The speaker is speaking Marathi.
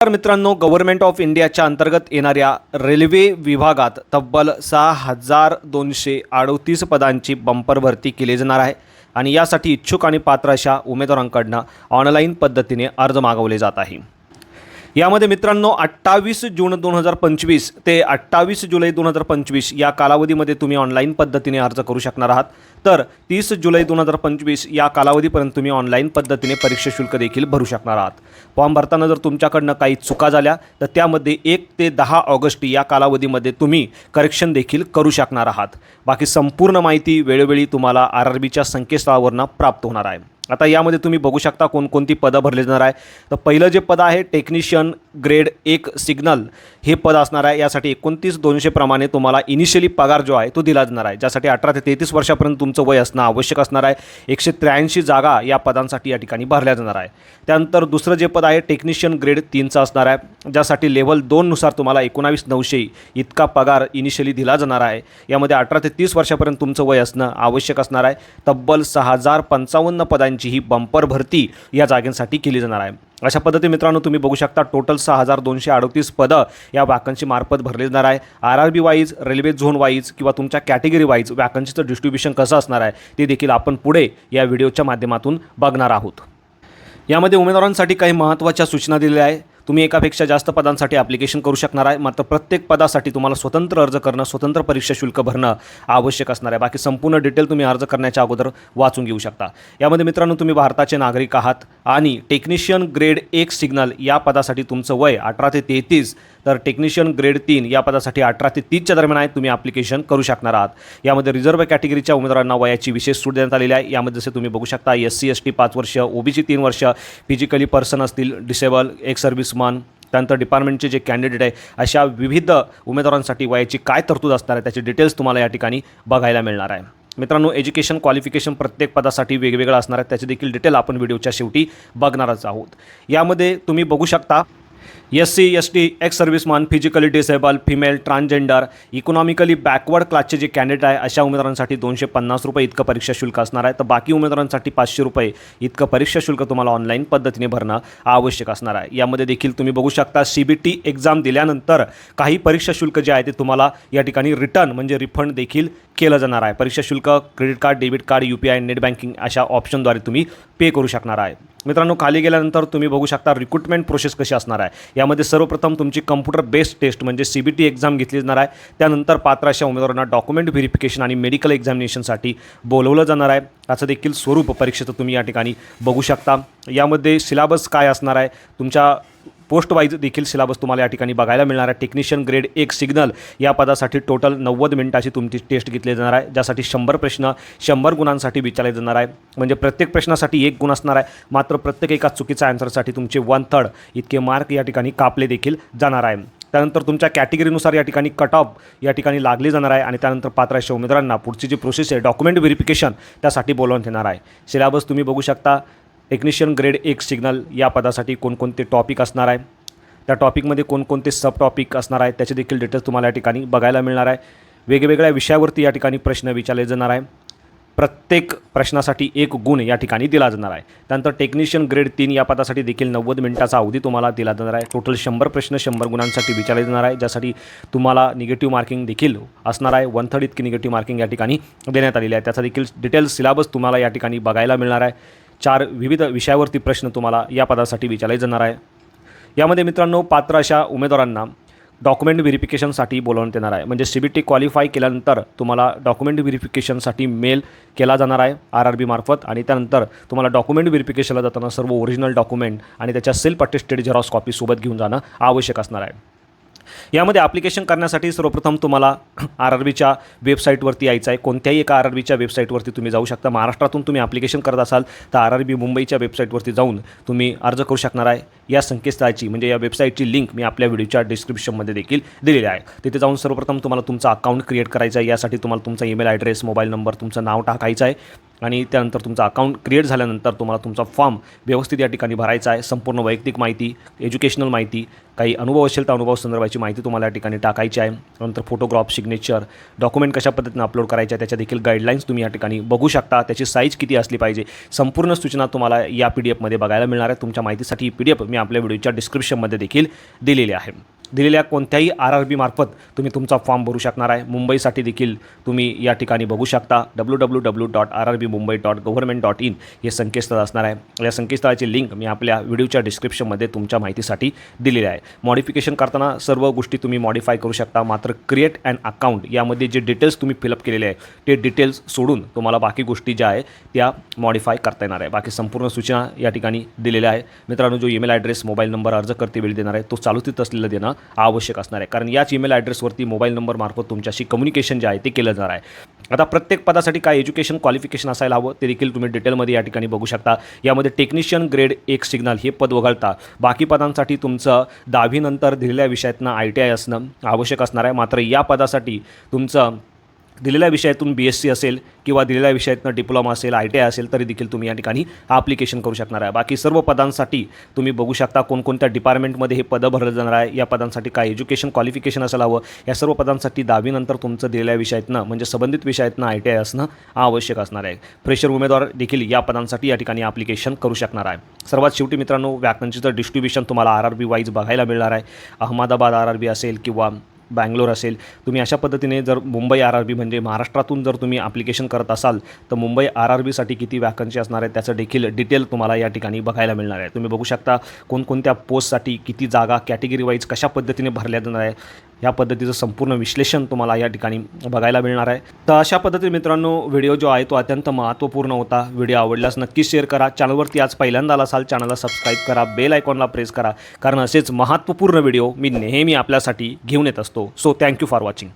नमस्कार मित्रांनो गव्हर्नमेंट ऑफ इंडियाच्या अंतर्गत येणाऱ्या रेल्वे विभागात तब्बल सहा हजार दोनशे अडोतीस पदांची बंपर भरती केली जाणार आहे आणि यासाठी इच्छुक आणि पात्र अशा उमेदवारांकडनं ऑनलाईन पद्धतीने अर्ज मागवले जात आहे. यामध्ये मित्रांनो अठ्ठावीस जून दोन हजार पंचवीस ते अठ्ठावीस जुलै दोन हजार पंचवीस या कालावधीमध्ये तुम्ही ऑनलाईन पद्धतीने अर्ज करू शकणार आहात. तर तीस जुलै दोन हजार पंचवीस या कालावधीपर्यंत तुम्ही ऑनलाईन पद्धतीने परीक्षा शुल्क देखील भरू शकणार आहात. फॉर्म भरताना जर तुमच्याकडनं काही चुका झाल्या तर त्यामध्ये एक ते दहा ऑगस्ट या कालावधीमध्ये तुम्ही करेक्शन देखील करू शकणार आहात. बाकी संपूर्ण माहिती वेळोवेळी तुम्हाला आर आर बीच्या संकेतस्थळावरनं प्राप्त होणार आहे. आता यामध्ये तुम्ही बघू शकता कोणकोणती पदं भरली जाणार आहे. तर पहिलं जे पद आहे टेक्निशियन ग्रेड एक सिग्नल हे पद असणार आहे. यासाठी एकोणतीस दोनशे प्रमाणे तुम्हाला इनिशियली पगार जो आहे तो दिला जाणार आहे. ज्यासाठी अठरा ते तेहतीस वर्षापर्यंत तुमचं वय असणं आवश्यक असणार आहे. एकशे त्र्याऐंशी जागा या पदांसाठी या ठिकाणी भरल्या जाणार आहे. त्यानंतर दुसरं जे पद आहे टेक्निशियन ग्रेड तीनचं असणार आहे. ज्यासाठी लेवल दोननुसार तुम्हाला एकोणावीस नऊशे इतका पगार इनिशियली दिला जाणार आहे. यामध्ये अठरा ते तीस वर्षापर्यंत तुमचं वय असणं आवश्यक असणार आहे. तब्बल सहा हजार पंचावन्न पदांची ही बंपर भरती या जागेंसाठी केली जाणार आहे. अशा पद्धती मित्रांनो तुम्ही बघू शकता टोटल सहा हजार दोनशे अडतीस पदं या वॅकन्सी मार्फत भरली जाणार आहे. R R B wise railway zone wise किंवा तुमच्या कॅटेगरी वाईज वॅकन्सीचं डिस्ट्रीब्युशन कसं असणार आहे ते देखील आपण पुढे या व्हिडिओच्या माध्यमातून बघणार आहोत. यामध्ये उमेदवारांसाठी काही महत्त्वाच्या सूचना दिलेल्या आहे तुम्ही एकापेक्षा जास्त पदांसाठी ॲप्लिकेशन करू शकणार आहे. मात्र प्रत्येक पदासाठी तुम्हाला स्वतंत्र अर्ज करणं स्वतंत्र परीक्षा शुल्क भरणं आवश्यक असणार आहे. बाकी संपूर्ण डिटेल तुम्ही अर्ज करण्याच्या अगोदर वाचून घेऊ शकता. यामध्ये मित्रांनो तुम्ही भारताचे नागरिक आहात आणि टेक्निशियन ग्रेड एक सिग्नल या पदासाठी तुमचं वय अठरा ते तेहतीस तर टेक्निशियन ग्रेड तीन या पदासाठी अठरा ते तीसच्या दरम्यान आहे. तुम्ही ॲप्लिकेशन करू शकणार आहात. यामध्ये रिझर्व्ह कॅटेगरीच्या उमेदवारांना वयाची विशेष सूट देण्यात आलेली आहे. यामध्ये जसे तुम्ही बघू शकता एस सी एस टी पाच वर्ष ओबीसी तीन वर्ष फिजिकली पर्सन असतील डिसेबल एक सर्व्हिसमन त्यानंतर डिपार्टमेंटचे जे कॅन्डिडेट आहे अशा विविध उमेदवारांसाठी वयाची काय तरतूद असणार आहे त्याचे डिटेल्स तुम्हाला या ठिकाणी बघायला मिळणार आहे. मित्रांनो एज्युकेशन क्वालिफिकेशन प्रत्येक पदासाठी वेगवेगळं असणार आहे. त्याचे देखील डिटेल आपण व्हिडिओच्या शेवटी बघणारच आहोत. यामध्ये तुम्ही बघू शकता S C S T ex serviceman physically disabled female transgender economically backward क्लासचे जे कॅन्डिडेट आहे अशा उमेदवारांसाठी दोनशे पन्नास रुपये इतकं परीक्षा शुल्क असणार आहे. तर बाकी उमेदवारांसाठी पाचशे रुपये इतकं परीक्षा शुल्क तुम्हाला ऑनलाईन पद्धतीने भरणं आवश्यक असणार आहे. यामध्ये देखील तुम्ही बघू शकता सी बी टी एक्झाम दिल्यानंतर काही परीक्षा शुल्क जे आहे ते तुम्हाला या ठिकाणी रिटर्न म्हणजे रिफंड देखील केलं जाणार आहे. परीक्षा शुल्क credit card debit card U P I net banking अशा ऑप्शनद्वारे तुम्ही पे करू शकणार आहे. मित्रांनो खाली गेल्यानंतर तुम्ही बघू शकता रिक्रुटमेंट प्रोसेस कशी असणार आहे. यामध्ये सर्वप्रथम तुमची कम्प्युटर बेस्ड टेस्ट म्हणजे सी बी टी एक्झाम घेतली जाणार आहे. त्यानंतर पात्र अशा उमेदवारांना डॉक्युमेंट व्हेरिफिकेशन आणि मेडिकल एक्झामिनेशनसाठी बोलवलं जाणार आहे. त्याचं देखील स्वरूप परीक्षेचं तुम्ही या ठिकाणी बघू शकता. यामध्ये सिलेबस काय असणार आहे? तुमच्या पोस्ट वाईज देखील सिलेबस तुम्हाला या ठिकाणी बघायला मिळणार आहे. टेक्निशियन ग्रेड एक सिग्नल या पदासाठी टोटल नव्वद मिनिटाची तुमची टेस्ट घेतली जाणार आहे. ज्यासाठी शंभर प्रश्न शंभर गुणांसाठी विचारले जाणार आहे. म्हणजे प्रत्येक प्रश्नासाठी एक गुण असणार आहे. मात्र प्रत्येक एका चुकीच्या आन्सरसाठी तुमचे वन थर्ड इतके मार्क या ठिकाणी कापले देखील जाणार आहे. त्यानंतर तुमच्या कॅटेगरीनुसार या ठिकाणी कट ऑफ या ठिकाणी लागली जाणार आहे. आणि त्यानंतर पात्र अशा उमेदवारांना पुढची जी प्रोसेस आहे डॉक्युमेंट व्हेरिफिकेशन त्यासाठी बोलवून येणार आहे. सिलेबस तुम्ही बघू शकता. टेक्निशियन ग्रेड एक सिग्नल या पदासाठी कोणकोणते टॉपिक असणार आहे? त्या टॉपिकमध्ये कोणकोणते सब टॉपिक असणार आहे? त्याचे देखील डिटेल्स तुम्हाला या ठिकाणी बघायला मिळणार आहे. वेगवेगळ्या विषयावरती या ठिकाणी प्रश्न विचारले जाणार आहे. प्रत्येक प्रश्नासाठी एक गुण या ठिकाणी दिला जाणार आहे. त्यानंतर टेक्निशियन ग्रेड तीन या पदासाठी देखील नव्वद मिनिटाचा अवधी तुम्हाला दिला जाणार आहे. टोटल शंभर प्रश्न शंभर गुणांसाठी विचारले जाणार आहे. ज्यासाठी तुम्हाला निगेटिव्ह मार्किंग देखील असणार आहे. वन थर्ड इतकी निगेटिव्ह मार्किंग या ठिकाणी देण्यात आलेली आहे. त्याचा देखील डिटेल्स सिलेबस तुम्हाला या ठिकाणी बघायला मिळणार आहे. चार विविध विषयावरती प्रश्न तुम्हाला या पदासाठी विचारले जाणार आहे. यामध्ये मित्रांनो पात्र अशा उमेदवारांना डॉक्युमेंट व्हेरिफिकेशनसाठी बोलवण्यात येणार आहे. म्हणजे सी बी टी क्वालिफाय केल्यानंतर तुम्हाला डॉक्युमेंट व्हेरिफिकेशनसाठी मेल केला जाणार आहे आर आर बीमार्फत आणि त्यानंतर तुम्हाला डॉक्युमेंट व्हेरिफिकेशनला जाताना सर्व ओरिजिनल डॉक्युमेंट आणि त्याच्या सेल्फ अटेस्टेड झेरॉक्स कॉपी सोबत घेऊन जाणं आवश्यक असणार आहे. यामध्ये ॲप्लिकेशन करण्यासाठी सर्वप्रथम तुम्हाला आर आर बीच्या वेबसाईटवरती यायचं आहे. कोणत्याही एका आर आर बीच्या वेबसाईटवरती तुम्ही जाऊ शकता. महाराष्ट्रातून तुम्ही ॲप्लिकेशन करत असाल तर आर आर बी मुंबईच्या वेबसाईटवरती जाऊन तुम्ही अर्ज करू शकणार आहे. या संकेतस्थळाची म्हणजे या वेबसाईटची लिंक मी आपल्या व्हिडिओच्या डिस्क्रिप्शनमध्ये देखील दिलेली आहे. तिथे जाऊन सर्वप्रथम तुम्हाला तुमचा अकाउंट क्रिएट करायचा आहे. यासाठी तुम्हाला तुमचा ईमेल ॲड्रेस मोबाईल नंबर तुमचं नाव टाकायचं आहे. आणि त्यानंतर तुमचा अकाउंट क्रिएट झाल्यानंतर तुम्हाला तुमचा फॉर्म व्यवस्थित या ठिकाणी भरायचा आहे. संपूर्ण वैयक्तिक माहिती एज्युकेशनल माहिती काही अनुभव असेल तर अनुभव संदर्भाची माहिती तुम्हाला या ठिकाणी टाकायची आहे. नंतर फोटोग्राफ सिग्नेचर डॉक्युमेंट कशा पद्धतीने अपलोड करायचे आहे त्याच्या देखील गाईडलाईन्स तुम्ही या ठिकाणी बघू शकता. त्याची साईज किती असली पाहिजे संपूर्ण सूचना तुम्हाला या पी डी एफमध्ये बघायला मिळणार आहे. तुमच्या माहितीसाठी ही पी डी एफ मी आपल्या व्हिडिओच्या डिस्क्रिप्शनमध्ये देखील दिलेली आहे. दिलेल्या कोणत्याही आर आर बीमार्फत तुम्ही तुमचा फॉर्म भरू शकणार आहे. मुंबईसाठी देखील तुम्ही या ठिकाणी बघू शकता. W W W dot R R B Mumbai dot government dot in हे संकेतस्थळ असणार आहे. या संकेतस्थळाची लिंक मी आपल्या व्हिडिओच्या डिस्क्रिप्शनमध्ये तुमच्या माहितीसाठी दिलेली आहे. मॉडिफिकेशन करताना सर्व गोष्टी तुम्ही मॉडिफाय करू शकता. मात्र क्रिएट अँड अकाउंट यामध्ये जे डिटेल्स तुम्ही फिलअप केलेले आहे ते डिटेल्स सोडून तुम्हाला बाकी गोष्टी ज्या आहे त्या मॉडिफाय करता येणार आहे. बाकी संपूर्ण सूचना या ठिकाणी दिलेल्या आहे. मित्रांनो जो ईमेल ॲड्रेस मोबाईल नंबर अर्ज करते वेळी देणार आहे तो चालूतीत असलेलं देणं आवश्यक असणार आहे. कारण याच ईमेल ॲड्रेसवरती मोबाईल नंबर मार्फत तुमच्याशी कम्युनिकेशन जे आहे ते केलं जाणार आहे. आता प्रत्येक पदासाठी काय एज्युकेशन क्वालिफिकेशन असायला हवं ते देखील तुम्ही डिटेलमध्ये या ठिकाणी बघू शकता. यामध्ये टेक्निशियन ग्रेड एक सिग्नल हे पद वगळता बाकी पदांसाठी तुमचं दहावीनंतर दिलेल्या विषयातनं आय टी आय असणं आवश्यक असणार आहे. मात्र या पदासाठी तुमचं दिलेल्या विषयातून बी एस सी असेल किंवा दिलेल्या विषयातनं डिप्लोमा असेल आय टी आय असेल तरी देखील तुम्ही या ठिकाणी ॲप्लिकेशन करू शकणार आहे. बाकी सर्व पदांसाठी तुम्ही बघू शकता कोणकोणत्या डिपार्टमेंटमध्ये हे पदं भरलं जाणार आहे. या पदांसाठी काय एज्युकेशन क्वालिफिकेशन असायला हवं या सर्व पदांसाठी दहावीनंतर तुमचं दिलेल्या विषयातनं म्हणजे संबंधित विषयातनं आय टी आय असणं आवश्यक असणार आहे. फ्रेशर उमेदवार देखील या पदांसाठी या ठिकाणी ॲप्लिकेशन करू शकणार आहे. सर्वात शेवटी मित्रांनो व्याकरणचं डिस्ट्रीब्युशन तुम्हाला आर आर बी वाईज बघायला मिळणार आहे अहमदाबाद आर आर बी असेल किंवा बँगलोर असेल तुम्ही अशा पद्धतीने जर मुंबई आर आर बी म्हणजे महाराष्ट्रातून जर तुम्ही ॲप्लिकेशन करत असाल तर मुंबई आर आर बीसाठी किती वॅकन्सी असणार आहे त्याचं देखील डिटेल तुम्हाला या ठिकाणी बघायला मिळणार आहे. तुम्ही बघू शकता कोणकोणत्या पोस्टसाठी किती जागा कॅटेगरी वाईज कशा पद्धतीने भरल्या जाणार आहे. या पद्धतीचं संपूर्ण विश्लेषण तुम्हाला या ठिकाणी बघायला मिळणार आहे. तर अशा पद्धतीने मित्रांनो व्हिडिओ जो आहे तो अत्यंत महत्त्वपूर्ण होता. व्हिडिओ आवडल्यास नक्कीच शेअर करा. चॅनलवरती आज पहिल्यांदा आला असाल चॅनलला सबस्क्राईब करा. बेल आयकॉनला प्रेस करा. कारण असेच महत्त्वपूर्ण व्हिडिओ मी नेहमी आपल्यासाठी घेऊन येत असतो. So thank you for watching